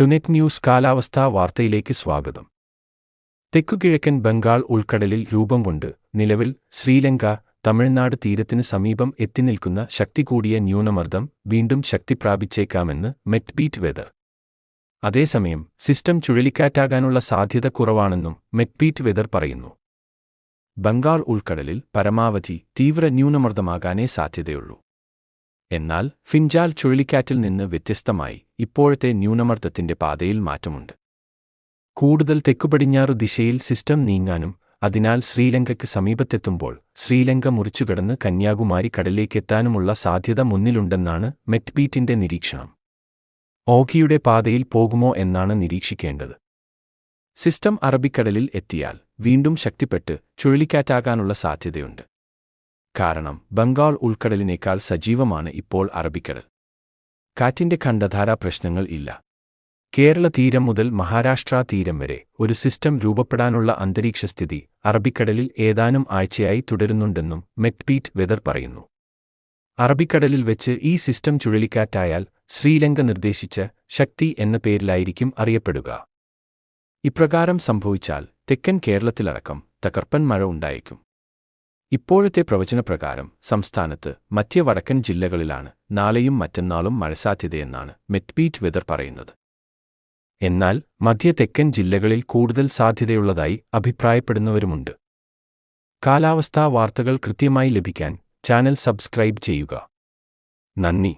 ടുനെറ്റ് news കാലാവസ്ഥാ വാർത്തയിലേക്ക് സ്വാഗതം. തെക്കുകിഴക്കൻ ബംഗാൾ ഉൾക്കടലിൽ രൂപം കൊണ്ട് നിലവിൽ ശ്രീലങ്ക തമിഴ്നാട് തീരത്തിനു സമീപം എത്തിനിൽക്കുന്ന ശക്തി കൂടിയ ന്യൂനമർദ്ദം വീണ്ടും ശക്തി പ്രാപിച്ചേക്കാമെന്ന് മെറ്റ്ബീറ്റ് വെതർ. അതേസമയം സിസ്റ്റം ചുഴലിക്കാറ്റാകാനുള്ള സാധ്യത കുറവാണെന്നും മെറ്റ്ബീറ്റ് വെതർ പറയുന്നു. ബംഗാൾ ഉൾക്കടലിൽ പരമാവധി തീവ്ര ന്യൂനമർദ്ദമാകാനേ സാധ്യതയുള്ളൂ. എന്നാൽ ഫിൻജാൽ ചുഴലിക്കാറ്റിൽ നിന്ന് വ്യത്യസ്തമായി ഇപ്പോഴത്തെ ന്യൂനമർദ്ദത്തിന്റെ പാതയിൽ മാറ്റമുണ്ട്. കൂടുതൽ തെക്കുപടിഞ്ഞാറു ദിശയിൽ സിസ്റ്റം നീങ്ങാനും അതിനാൽ ശ്രീലങ്കയ്ക്ക് സമീപത്തെത്തുമ്പോൾ ശ്രീലങ്ക മുറിച്ചുകടന്ന് കന്യാകുമാരി കടലിലേക്കെത്താനുമുള്ള സാധ്യത മുന്നിലുണ്ടെന്നാണ് മെറ്റ്ബീറ്റിന്റെ നിരീക്ഷണം. ഓഖിയുടെ പാതയിൽ പോകുമോ എന്നാണ് നിരീക്ഷിക്കേണ്ടത്. സിസ്റ്റം അറബിക്കടലിൽ എത്തിയാൽ വീണ്ടും ശക്തിപ്പെട്ട് ചുഴലിക്കാറ്റാകാനുള്ള സാധ്യതയുണ്ട്. കാരണം ബംഗാൾ ഉൾക്കടലിനേക്കാൾ സജീവമാണ് ഇപ്പോൾ അറബിക്കടൽ. കാറ്റിന്റെ ഖണ്ഡധാരാ പ്രശ്നങ്ങൾ ഇല്ല. കേരള തീരം മുതൽ മഹാരാഷ്ട്ര തീരം വരെ ഒരു സിസ്റ്റം രൂപപ്പെടാനുള്ള അന്തരീക്ഷസ്ഥിതി അറബിക്കടലിൽ ഏതാനും ആഴ്ചയായി തുടരുന്നുണ്ടെന്നും മെക്പീറ്റ് വെതർ പറയുന്നു. അറബിക്കടലിൽ വെച്ച് ഈ സിസ്റ്റം ചുഴലിക്കാറ്റായാൽ ശ്രീലങ്ക നിർദ്ദേശിച്ച ശക്തി എന്ന പേരിലായിരിക്കും അറിയപ്പെടുക. ഇപ്രകാരം സംഭവിച്ചാൽ തെക്കൻ കേരളത്തിലടക്കം തകർപ്പൻ മഴ ഉണ്ടായേക്കും. ഇപ്പോഴത്തെ പ്രവചനപ്രകാരം സംസ്ഥാനത്ത് മധ്യ വടക്കൻ ജില്ലകളിലാണ് നാളെയും മറ്റന്നാളും മഴ സാധ്യതയെന്നാണ് മെറ്റ്ബീറ്റ് വെതർ പറയുന്നത്. എന്നാൽ മധ്യ തെക്കൻ ജില്ലകളിൽ കൂടുതൽ സാധ്യതയുള്ളതായി അഭിപ്രായപ്പെടുന്നവരുമുണ്ട്. കാലാവസ്ഥാ വാർത്തകൾ കൃത്യമായി ലഭിക്കാൻ ചാനൽ സബ്സ്ക്രൈബ് ചെയ്യുക. നന്ദി.